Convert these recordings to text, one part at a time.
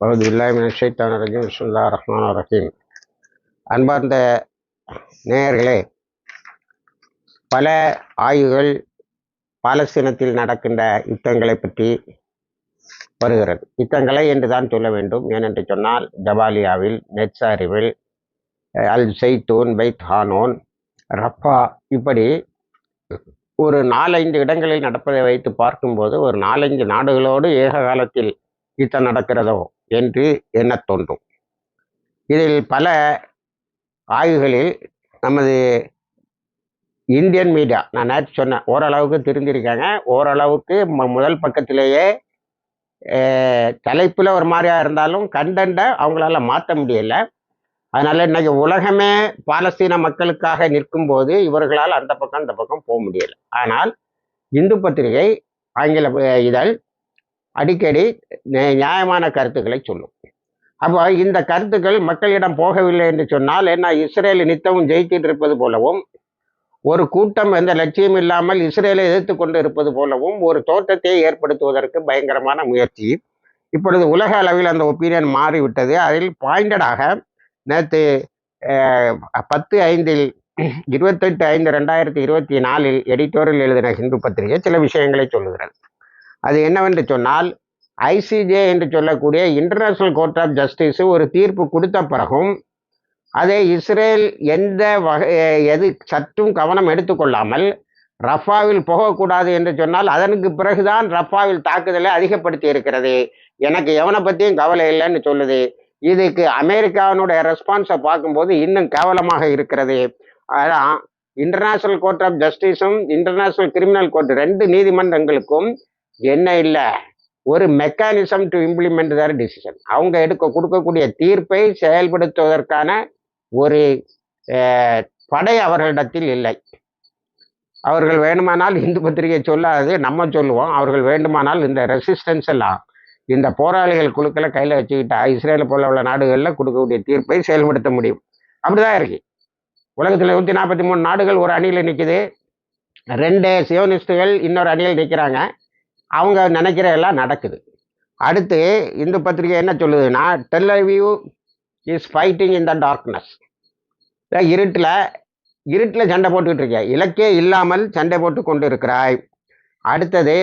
பகுதி இல்லாமல் ஷைத்தான் ரஜீம் சுல்லா ரஹ்மான் ரஹீம் அன்பார்ந்த நேயர்களே பல ஆய்வுகள் பாலஸ்தீனத்தில் நடக்கின்ற யுத்தங்களை பற்றி வருகிறது. யுத்தங்களை என்று தான் சொல்ல வேண்டும். ஏனென்று சொன்னால் ஜபாலியாவில் நெட்சாரிவில் அல் செய்தூன் பைத் ஹானோன் ரஃபா இப்படி ஒரு நாலஞ்சு இடங்களில் நடப்பதை வைத்து பார்க்கும்போது ஒரு நாலஞ்சு நாடுகளோடு ஏக காலத்தில் யுத்தம் நடக்கிறதோ என்று எண்ணத் தோன்றும். இதில் பல ஆய்வுகளில் நமது இந்தியன் மீடியா நான் நேற்று சொன்னேன் ஓரளவுக்கு தெரிஞ்சிருக்காங்க. ஓரளவுக்கு ம- முதல் பக்கத்திலேயே தலைப்பில் ஒரு மாதிரியாக இருந்தாலும் கண்டென்ட்டை அவங்களால மாற்ற முடியல. அதனால் இன்றைக்கி உலகமே பாலஸ்தீன மக்களுக்காக நிற்கும் போது இவர்களால் அந்த பக்கம் அந்த பக்கம் போக முடியலை. ஆனால் இந்து பத்திரிகை ஆங்கில இதழ் அடிக்கடி நியாயமான கருத்துக்களை சொல்லும். அப்போ இந்த கருத்துக்கள் மக்களிடம் போகவில்லை என்று சொன்னால் என்ன இஸ்ரேல் நித்தமும் ஜெயிச்சிட்டு இருப்பது போலவும் ஒரு கூட்டம் எந்த லட்சியம் இல்லாமல் இஸ்ரேலை எதிர்த்து கொண்டு இருப்பது போலவும் ஒரு தோற்றத்தை ஏற்படுத்துவதற்கு பயங்கரமான முயற்சி. இப்பொழுது உலக அளவில் அந்த ஒப்பீனியன் மாறிவிட்டது. அதில் பாயிண்டடாக நேற்று பத்து ஐந்தில் இருபத்தெட்டு ஐந்து ரெண்டாயிரத்தி இருபத்தி நாலில் எடிட்டோரில் எழுதின ஹிந்து பத்திரிகை சில விஷயங்களை சொல்லுகிறது. அது என்னவென்று சொன்னால் ஐசிஜே என்று சொல்லக்கூடிய இன்டர்நேஷனல் கோர்ட் ஆஃப் ஜஸ்டிஸ் ஒரு தீர்ப்பு கொடுத்த பிறகும் அதை இஸ்ரேல் எந்த வகை எது சற்றும் கவனம் எடுத்துக்கொள்ளாமல் ரஃபாவில் போகக்கூடாது என்று சொன்னால் அதற்கு பிறகுதான் ரஃபாவில் தாக்குதலை அதிகப்படுத்தி இருக்கிறது. எனக்கு எவனை பற்றியும் கவலை இல்லைன்னு சொல்லுது. இதுக்கு அமெரிக்காவினுடைய ரெஸ்பான்ஸை பார்க்கும்போது இன்னும் கேவலமாக இருக்கிறது. ஆனால் இன்டர்நேஷனல் கோர்ட் ஆஃப் ஜஸ்டிஸும் இன்டர்நேஷனல் கிரிமினல் கோர்ட் ரெண்டு நீதிமன்றங்களுக்கும் என்ன இல்லை? ஒரு mechanism to implement their decision அவங்க எடுக்க கொடுக்கக்கூடிய தீர்ப்பை செயல்படுத்துவதற்கான ஒரு படை அவர்களிடத்தில் இல்லை. அவர்கள் வேண்டுமானால் இந்து பத்திரிகை சொல்லாது நம்ம சொல்லுவோம். அவர்கள் வேண்டுமானால் இந்த ரெசிஸ்டன்ஸ் எல்லாம் இந்த போராளிகள் குழுக்களை கையில் வச்சுக்கிட்டா இஸ்ரேலை போல உள்ள நாடுகளில் கொடுக்கக்கூடிய தீர்ப்பை செயல்படுத்த முடியும். அப்படிதான் இருக்கு. உலகத்தில் நூற்றி நாற்பத்தி மூணு நாடுகள் ஒரு அணியில் நிற்குது ரெண்டு சியோனிஸ்டுகள் இன்னொரு அணியில் நிற்கிறாங்க அவங்க நினைக்கிற எல்லாம் நடக்குது. அடுத்து இந்து பத்திரிகை என்ன சொல்லுதுன்னா Tel Aviv is fighting in the darkness இருட்டில் இருட்டில் சண்டை போட்டுக்கிட்டு இருக்க இலக்கே இல்லாமல் சண்டை போட்டு கொண்டு இருக்கிறாய் அடுத்தது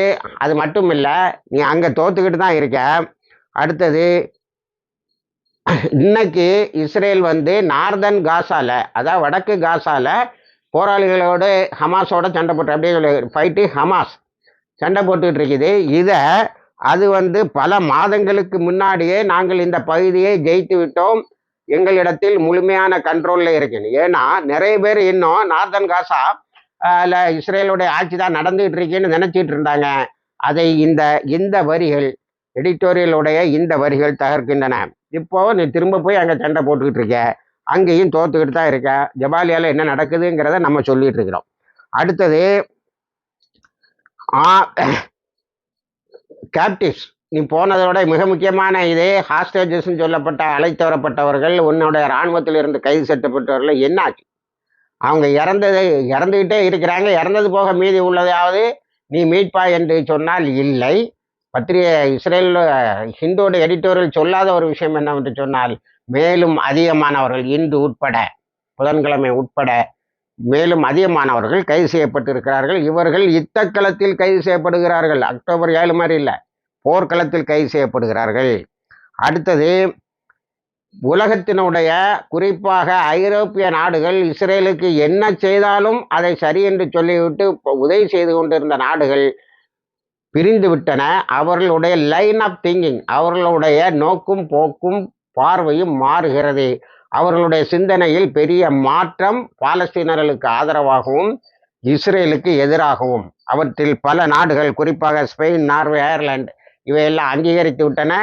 அது மட்டும் இல்லை நீ அங்கே தோத்துக்கிட்டு தான் இருக்க. அடுத்தது இன்னைக்கு இஸ்ரேல் வந்து நார்தன் காசால அதாவது வடக்கு காசால போராளிகளோடு ஹமாஸோட சண்டை போட்டு அப்படியே சொல்லி ஃபைட்டு ஹமாஸ் சண்டை போட்டுக்கிட்டு இருக்குது இதை அது வந்து பல மாதங்களுக்கு முன்னாடியே நாங்கள் இந்த பகுதியை ஜெயித்து விட்டோம். எங்களிடத்தில் முழுமையான கண்ட்ரோலில் இருக்கணும் ஏன்னா நிறைய பேர் இன்னும் நார்தன் காசா இல்லை இஸ்ரேலுடைய ஆட்சி தான் நடந்துகிட்டு இருக்கேன்னு நினச்சிட்டு இருந்தாங்க. அதை இந்த இந்த வரிகள் எடிட்டோரியலுடைய இந்த வரிகள் தகர்க்கின்றன. இப்போ நீ திரும்ப போய் அங்கே சண்டை போட்டுக்கிட்டு இருக்க அங்கேயும் தோத்துக்கிட்டு தான் இருக்க. ஜபாலியால் என்ன நடக்குதுங்கிறத நம்ம சொல்லிட்டு இருக்கிறோம். அடுத்தது கேப்டிவ்ஸ் நீ போனதோட மிக முக்கியமான இதே ஹாஸ்டேஜஸ்ன்னு சொல்லப்பட்ட அழைத்து வரப்பட்டவர்கள் உன்னுடைய இராணுவத்தில் இருந்து கைது செய்யப்பட்டவர்கள் என்னாச்சு? அவங்க இறந்தது இறந்துக்கிட்டே இருக்கிறாங்க. இறந்தது போக மீதி உள்ளதாவது நீ மீட்பா என்று சொன்னால் இல்லை. பத்திரிகை இஸ்ரேல் ஹிந்தோட எடிட்டோரியல் சொல்லாத ஒரு விஷயம் என்னவென்று சொன்னால் மேலும் அதிகமானவர்கள் இந்து உட்பட புதன்கிழமை உட்பட மேலும் அதிகமானவர்கள் கைது செய்யப்பட்டிருக்கிறார்கள். இவர்கள் யுத்தக்களத்தில் கைது செய்யப்படுகிறார்கள். அக்டோபர் ஏழு மாதிரி இல்லை. போர்க்களத்தில் கைது செய்யப்படுகிறார்கள். அடுத்தது உலகத்தினுடைய குறிப்பாக ஐரோப்பிய நாடுகள் இஸ்ரேலுக்கு என்ன செய்தாலும் அதை சரி என்று சொல்லிவிட்டு உதவி செய்து கொண்டிருந்த நாடுகள் பிரிந்து விட்டன. அவர்களுடைய லைன் ஆஃப் திங்கிங் அவர்களுடைய நோக்கும் போக்கும் பார்வையும் மாறுகிறது. அவர்களுடைய சிந்தனையில் பெரிய மாற்றம் பாலஸ்தீனர்களுக்கு ஆதரவாகவும் இஸ்ரேலுக்கு எதிராகவும். அவற்றில் பல நாடுகள் குறிப்பாக ஸ்பெயின் நார்வே அயர்லாந்து இவையெல்லாம் அங்கீகரித்து விட்டன.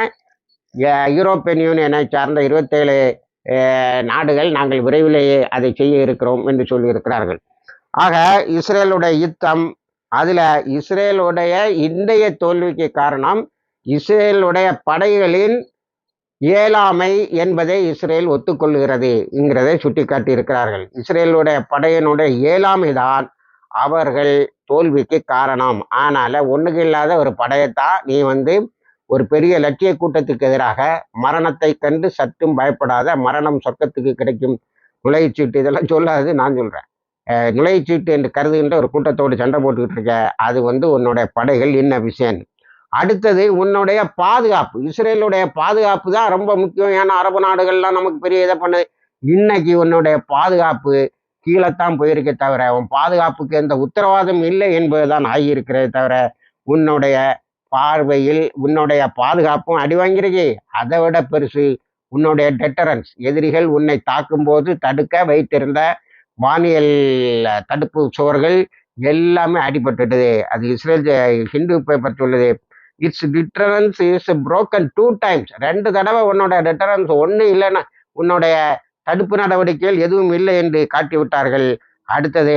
யூரோப்பியன் யூனியனை சார்ந்த இருபத்தேழு நாடுகள் நாங்கள் விரைவிலேயே அதை செய்ய இருக்கிறோம் என்று சொல்லியிருக்கிறார்கள். ஆக இஸ்ரேலுடைய யுத்தம் அதில் இஸ்ரேலுடைய இன்றைய தோல்விக்கு காரணம் இஸ்ரேலுடைய படைகளின் இயலாமை என்பதை இஸ்ரேல் ஒத்துக்கொள்கிறது என்கிறதை சுட்டிக்காட்டி இருக்கிறார்கள் இஸ்ரேலுடைய படையினுடைய இயலாமை தான் அவர்கள் தோல்விக்கு காரணம். ஆனால ஒண்ணுக்கு இல்லாத ஒரு படையத்தான் நீ வந்து ஒரு பெரிய லட்சிய கூட்டத்துக்கு எதிராக மரணத்தை கண்டு சற்றும் பயப்படாத மரணம் சொர்க்கத்துக்கு கிடைக்கும் நுழைச்சீட்டு இதெல்லாம் சொல்லாது நான் சொல்கிறேன் நுழைச்சீட்டு என்று கருதுகின்ற ஒரு கூட்டத்தோடு சண்டை போட்டுக்கிட்டு இருக்க அது வந்து உன்னுடைய படைகள் என்ன விஷயம் அடுத்தது உன்னுடைய பாதுகாப்பு. இஸ்ரேலுடைய பாதுகாப்பு தான் ரொம்ப முக்கியம். ஏன்னா அரபு நாடுகள்லாம் நமக்கு பெரிய இதை பண்ணுது. இன்னைக்கு உன்னுடைய பாதுகாப்பு கீழத்தான் போயிருக்கே தவிர உன் பாதுகாப்புக்கு எந்த உத்தரவாதம் இல்லை என்பதுதான் ஆகியிருக்கிறதே தவிர உன்னுடைய பார்வையில் உன்னுடைய பாதுகாப்பும் அடி வாங்கிருக்கு அதை விட பெருசு உன்னுடைய டெட்டரன்ஸ் எதிரிகள் உன்னை தாக்கும் போது தடுக்க வைத்திருந்த வானியல் தடுப்பு சுவர்கள் எல்லாமே அடிபட்டுட்டது அது இஸ்ரேல் ஹிந்து பேப்பர் சொல்லுது. It's deterrence is broken two times ரெண்டு தடவை உன்னோட டிட்டரன்ஸ் ஒன்று இல்லைன்னா உன்னுடைய தடுப்பு நடவடிக்கைகள் எதுவும் இல்லை என்று காட்டிவிட்டார்கள் அடுத்தது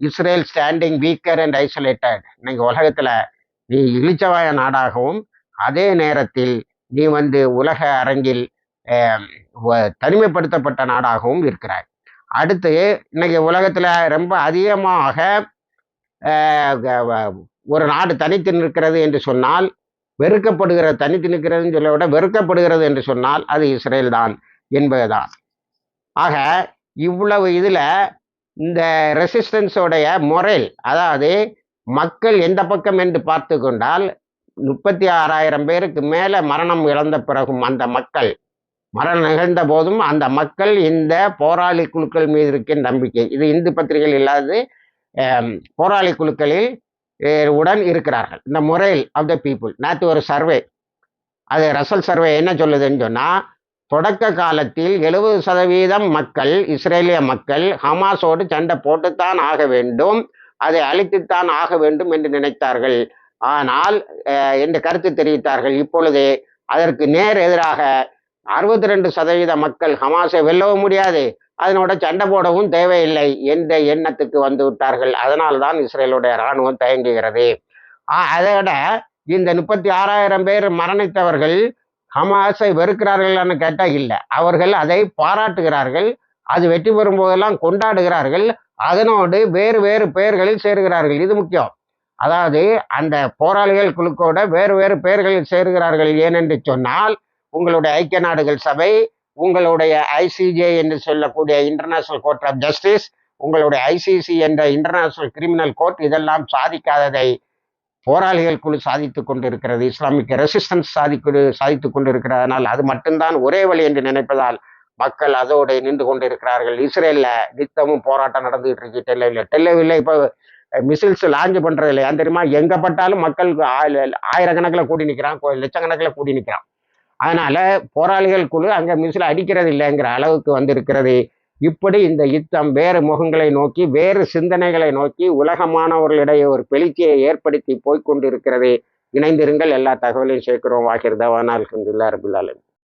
Israel standing weaker and isolated இன்னைக்கு உலகத்தில் நீ இழிச்சவாய நாடாகவும் அதே நேரத்தில் நீ வந்து உலக அரங்கில் தனிமைப்படுத்தப்பட்ட நாடாகவும் இருக்கிறாய். அடுத்து இன்னைக்கு உலகத்தில் ரொம்ப அதிகமாக ஒரு நாடு தனித்து நிற்கிறது என்று சொன்னால் வெறுக்கப்படுகிறது தனித்து நிற்கிறதுன்னு சொல்ல விட வெறுக்கப்படுகிறது என்று சொன்னால் அது இஸ்ரேல் தான் என்பதுதான். ஆக இவ்வளவு இதில் இந்த ரெசிஸ்டன்ஸோடைய முறையில் அதாவது மக்கள் எந்த பக்கம் என்று பார்த்து கொண்டால் முப்பத்தி ஆறாயிரம் பேருக்கு மேலே மரணம் இழந்த பிறகும் அந்த மக்கள் மரணம் நிகழ்ந்த போதும் அந்த மக்கள் இந்த போராளி குழுக்கள் மீது இருக்கின்ற நம்பிக்கை. இது இந்து பத்திரிகைகள் இல்லாது போராளி குழுக்களில் உடன் இருக்கிறார்கள். இந்த முறையில் ஆஃப் த பீப்புள் நேற்று ஒரு சர்வே அது ரசல் சர்வே என்ன சொல்லுதுன்னு சொன்னால் தொடக்க காலத்தில் எழுபது சதவீதம் மக்கள் இஸ்ரேலிய மக்கள் ஹமாஸோடு சண்டை போட்டுத்தான் ஆக வேண்டும் அதை அழித்துத்தான் ஆக வேண்டும் என்று நினைத்தார்கள். ஆனால் என்று கருத்து தெரிவித்தார்கள். இப்பொழுது அதற்கு நேர் எதிராக அறுபத்தி ரெண்டு சதவீத மக்கள் ஹமாஸை வெல்லவும் முடியாது. அதனோட சண்டை போடவும் தேவையில்லை என்ற எண்ணத்துக்கு வந்து விட்டார்கள். அதனால் தான் இஸ்ரேலுடைய இராணுவம் தயங்குகிறது. அதை விட இந்த முப்பத்தி ஆறாயிரம் பேர் மரணித்தவர்கள் ஹமாஸை வெறுக்கிறார்கள்னு கேட்டால் இல்லை. அவர்கள் அதை பாராட்டுகிறார்கள். அது வெற்றி பெறும் போதெல்லாம் கொண்டாடுகிறார்கள். அதனோடு வேறு வேறு பெயர்களில் சேருகிறார்கள். இது முக்கியம். அதாவது அந்த போராளிகள் குழுக்கோட வேறு வேறு பெயர்களில் சேருகிறார்கள். ஏனென்று சொன்னால் உங்களுடைய ஐக்கிய நாடுகள் சபை உங்களுடைய ஐசிஜே என்று சொல்லக்கூடிய இன்டர்நேஷனல் கோர்ட் ஆஃப் ஜஸ்டிஸ் உங்களுடைய ஐசிசி என்ற இன்டர்நேஷனல் கிரிமினல் கோர்ட் இதெல்லாம் சாதிக்காததை போராளிகள் குழு சாதித்து கொண்டிருக்கிறது. இஸ்லாமிக் ரெசிஸ்டன்ஸ் சாதிக்கு சாதித்து கொண்டிருக்கிறதனால் அது மட்டும்தான் ஒரே வழி என்று நினைப்பதால் மக்கள் அதோடு நின்று கொண்டிருக்கிறார்கள். இஸ்ரேலில் நித்தமும் போராட்டம் நடந்துகிட்டு இருக்கு. டெல்லவில் டெல்லவில் இப்போ மிசில்ஸ் லான்ச் பண்ணுறது இல்லை ஏன் தெரியுமா? எங்கே பட்டாலும் மக்கள் ஆயிரக்கணக்கில் கூடி நிற்கிறான் லட்சக்கணக்கில் கூடி நிற்கிறான் அதனால போராளிகள் குழு அங்கே மிசில் அடிக்கிறது இல்லைங்கிற அளவுக்கு வந்திருக்கிறது. இப்படி இந்த யுத்தம் வேறு முகங்களை நோக்கி வேறு சிந்தனைகளை நோக்கி உலகமானவர்களிடையே ஒரு பெளிச்சியை ஏற்படுத்தி போய்கொண்டிருக்கிறது இணைந்திருங்கள் எல்லா தகவலையும் சேர்க்கிறோம் வாகிர் வானால் அலமதுல்லா ரபுல்லாலும்